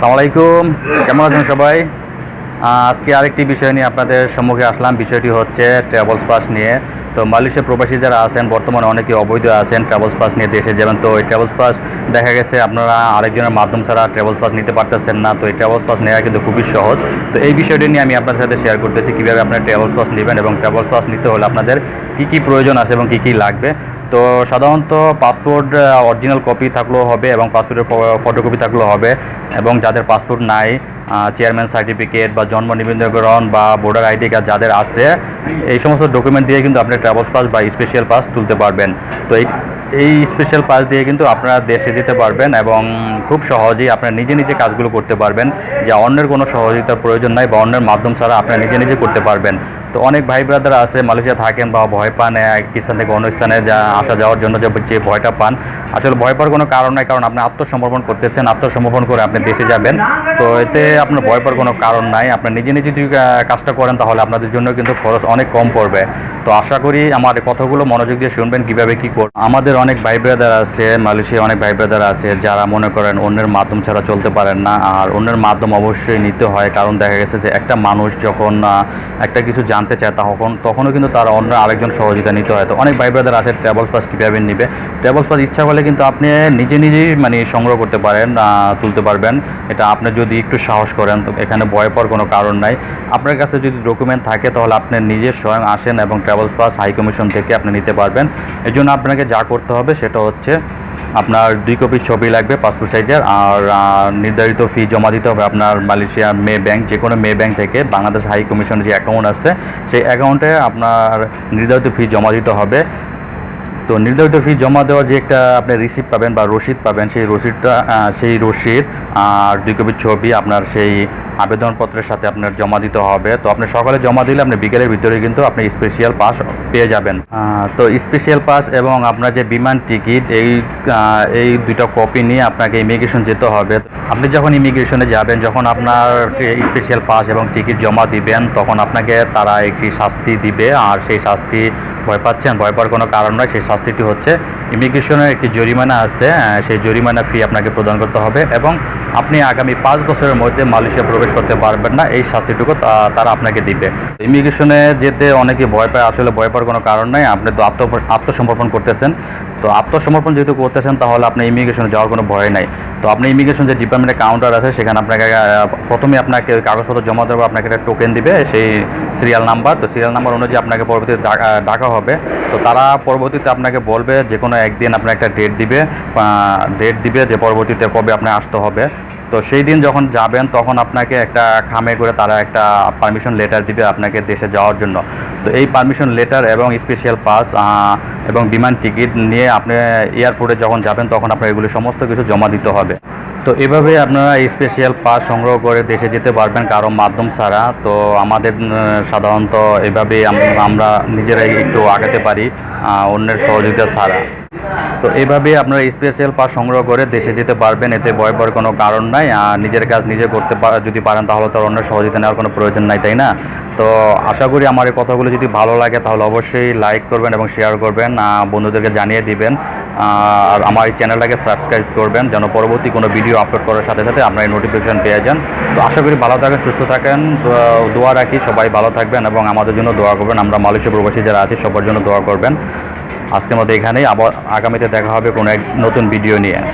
আসসালামু আলাইকুম। কেমন আছেন সবাই? আজকে আরেকটি বিষয় নিয়ে আপনাদের সম্মুখে আসলাম। বিষয়টি হচ্ছে ট্রাভেলস পাস নিয়ে। তো মালয়েশিয়া প্রবাসী যারা আছেন, বর্তমানে অনেকে অবৈধ আছেন ট্রাভেলস পাস নিয়ে দেশে যাবেন। তো এই ট্রাভেলস পাস দেখা গেছে আপনারা আরেকজনের মাধ্যম ছাড়া ট্রাভেলস পাস নিতে পারতেছেন না। তো এই ট্রাভেলস পাস নেওয়া কিন্তু খুবই সহজ। তো এই বিষয়টি নিয়ে আমি আপনাদের সাথে শেয়ার করতেছি কীভাবে আপনারা ট্রাভেলস পাস নেবেন এবং ট্রাভেলস পাস নিতে হলে আপনাদের কী কী প্রয়োজন আছে এবং কী কী লাগবে। তো সাধারণত পাসপোর্ট অরিজিনাল কপি থাকলেও হবে এবং পাসপোর্টের ফটোকপি থাকলেও হবে এবং যাদের পাসপোর্ট নাই চেয়ারম্যান সার্টিফিকেট বা জন্ম নিবন্ধকরণ বা ভোটার আইডি কার্ড যাদের আছে, এই সমস্ত ডকুমেন্ট দিয়ে কিন্তু আপনি ট্রাভেলস পাস বা স্পেশাল পাস তুলতে পারবেন। তো এই এই স্পেশাল পাস দিয়ে কিন্তু আপনারা দেশে যেতে পারবেন এবং খুব সহজেই আপনারা নিজে নিজে কাজগুলো করতে পারবেন। যে অন্যের কোনো সহযোগিতার প্রয়োজন নাই বা অন্যের মাধ্যম ছাড়া আপনারা নিজে নিজে করতে পারবেন। তো অনেক ভাই ব্রাদার আছে, মালয়েশিয়া থাকেন বা ভয় পান এক স্থান থেকে অন্য স্থানে যা আসা যাওয়ার জন্য যে ভয়টা পান। আসলে ভয় পাওয়ার কোনো কারণ নাই, কারণ আপনি আত্মসমর্পণ করতেছেন, আত্মসমর্পণ করে আপনি দেশে যাবেন। তো এতে আপনার ভয় পাওয়ার কোনো কারণ নাই। আপনি নিজে নিজে যদি কাজটা করেন, তাহলে আপনাদের জন্য কিন্তু খরচ অনেক কম পড়বে। তো আশা করি আমার কথাগুলো মনোযোগ দিয়ে শুনবেন, কীভাবে কী করবেন আমাদের অনেক ভাই ব্রাদার আছে মালয়েশিয়া অনেক ভাই ব্রাদার আছে, যারা মনে করেন অন্যের মাধ্যম ছাড়া চলতে পারেন না, আর অন্যের মাধ্যম অবশ্যই নিতে হয়। কারণ দেখা গেছে যে একটা মানুষ যখন একটা কিছু জানতে চায় তখন তখনও কিন্তু তার অন্য আরেকজন সহযোগিতা নিতে হয়। তো অনেক ভাই ব্রাদার আছে ট্রাভেলস পাস কীভাবে নেবে? ট্রাভেলস পাস ইচ্ছা করলে কিন্তু আপনি নিজে নিজেই মানে সংগ্রহ করতে পারেন তুলতে পারবেন। এটা আপনি যদি একটু সাহস করেন, তো এখানে ভয় পাওয়ার কোনো কারণ নাই। আপনার কাছে যদি ডকুমেন্ট থাকে, তাহলে আপনি নিজে স্বয়ং আসেন এবং ট্রাভেলস পাস হাই কমিশন থেকে আপনি নিতে পারবেন। এর জন্য আপনাকে যা করতে হবে সেটা হচ্ছে আপনার দুই কপি ছবি লাগবে পাসপোর্ট সাইজের আর নির্ধারিত ফি জমা দিতে হবে আপনার মালয়েশিয়া মে ব্যাংক যে কোনো মে ব্যাংক থেকে। বাংলাদেশ হাই কমিশনের যে অ্যাকাউন্ট আছে, সেই অ্যাকাউন্টে আপনার নির্ধারিত ফি জমা দিতে হবে। তো নির্ধারিত ফি জমা দেওয়ার যে একটা আপনি রিসিপ্ট পাবেন বা রসিদ পাবেন, সেই রসিদটা সেই রসিদ আর দুই কপির ছবি আপনার সেই আবেদনপত্রের সাথে আপনার জমা দিতে হবে। তো আপনি সকালে জমা দিলে আপনি বিকেলের ভিতরে কিন্তু আপনি স্পেশাল পাস পেয়ে যাবেন। তো স্পেশাল পাস এবং আপনার যে বিমান টিকিট, এই এই দুইটা কপি নিয়ে আপনাকে ইমিগ্রেশন যেতে হবে। আপনি যখন ইমিগ্রেশনে যাবেন, যখন আপনার স্পেশাল পাস এবং টিকিট জমা দিবেন, তখন আপনাকে তারা একটি শাস্তি দিবে। আর সেই শাস্তি ভয় পাচ্ছেন, ভয় পাওয়ার কোনো কারণ নয় সেই শাস্তিটি হচ্ছে ইমিগ্রেশনের একটি জরিমানা আছে। সেই জরিমানা ফি আপনাকে প্রদান করতে হবে এবং আপনি আগামী পাঁচ বছরের মধ্যে মালয়েশিয়া প্রবেশ করতে পারবেন না, এই শাস্তিটুকু তারা আপনাকে দিবে। ইমিগ্রেশনে যেতে অনেকে ভয় পায়, আসলে ভয় পাওয়ার কোনো কারণ নেই, আপনি তো আত্ম আত্মসমর্পণ করতেছেন। তো আত্মসমর্পণ যেহেতু করতেছেন, তাহলে আপনি ইমিগ্রেশনে যাওয়ার কোনো ভয় নাই। তো আপনি ইমিগ্রেশন যে ডিপার্টমেন্টের কাউন্টার আছে, সেখানে আপনাকে প্রথমে আপনাকে কাগজপত্র জমা দেবো আপনাকে একটা টোকেন দিবে, সেই সিরিয়াল নাম্বার তো সিরিয়াল নাম্বার অনুযায়ী আপনাকে পরবর্তীতে ডাকা হবে। তো তারা পরবর্তীতে আপনাকে বলবে যে কোনো একদিন আপনার একটা ডেট দিবে ডেট দিবে যে পরবর্তীতে কবে আপনার আসতে হবে। তো সেই দিন যখন যাবেন, তখন আপনাকে একটা খামে করে তারা একটা পারমিশন লেটার দিবে আপনাকে দেশে যাওয়ার জন্য। তো এই পারমিশন লেটার এবং স্পেশাল পাস এবং বিমান টিকিট নিয়ে আপনি এয়ারপোর্টে যখন যাবেন, তখন আপনার এগুলো সমস্ত কিছু জমা দিতে হবে। তো এভাবে আপনারা স্পেশাল পাস সংগ্রহ করে দেশে যেতে পারবেন কারও মাধ্যম ছাড়া। তো আমাদের সাধারণত এভাবেই আমরা নিজেরাই একটু আগাতে পারি অন্যের সহযোগিতা ছাড়া। তো এভাবে আপনারা স্পেশাল পাস সংগ্রহ করে দেশে যেতে পারবেন, এতে ভয় পাওয়ার কোনো কারণ নাই। আর নিজের কাজ নিজে করতে যদি পারেন তাহলে তো অন্য সহযোগিতা নেওয়ার কোনো প্রয়োজন নাই, তাই না? তো আশা করি আমার এই কথাগুলো যদি ভালো লাগে তাহলে অবশ্যই লাইক করবেন এবং শেয়ার করবেন বন্ধুদেরকে জানিয়ে দিবেন। আর আমার এই চ্যানেলটাকে সাবস্ক্রাইব করবেন, যেন পরবর্তী কোনো ভিডিও আপলোড করার সাথে সাথে আপনার এই নোটিফিকেশন পেয়ে যান। তো আশা করি ভালো থাকেন, সুস্থ থাকেন দোয়া রাখি, সবাই ভালো থাকবেন এবং আমাদের জন্য দোয়া করবেন। আমরা মালয়েশিয়া প্রবাসী যারা আছি, সবার জন্য দোয়া করবেন। আজকের মতো এখানেই। আবার আগামীতে দেখা হবে কোনো এক নতুন ভিডিও নিয়ে।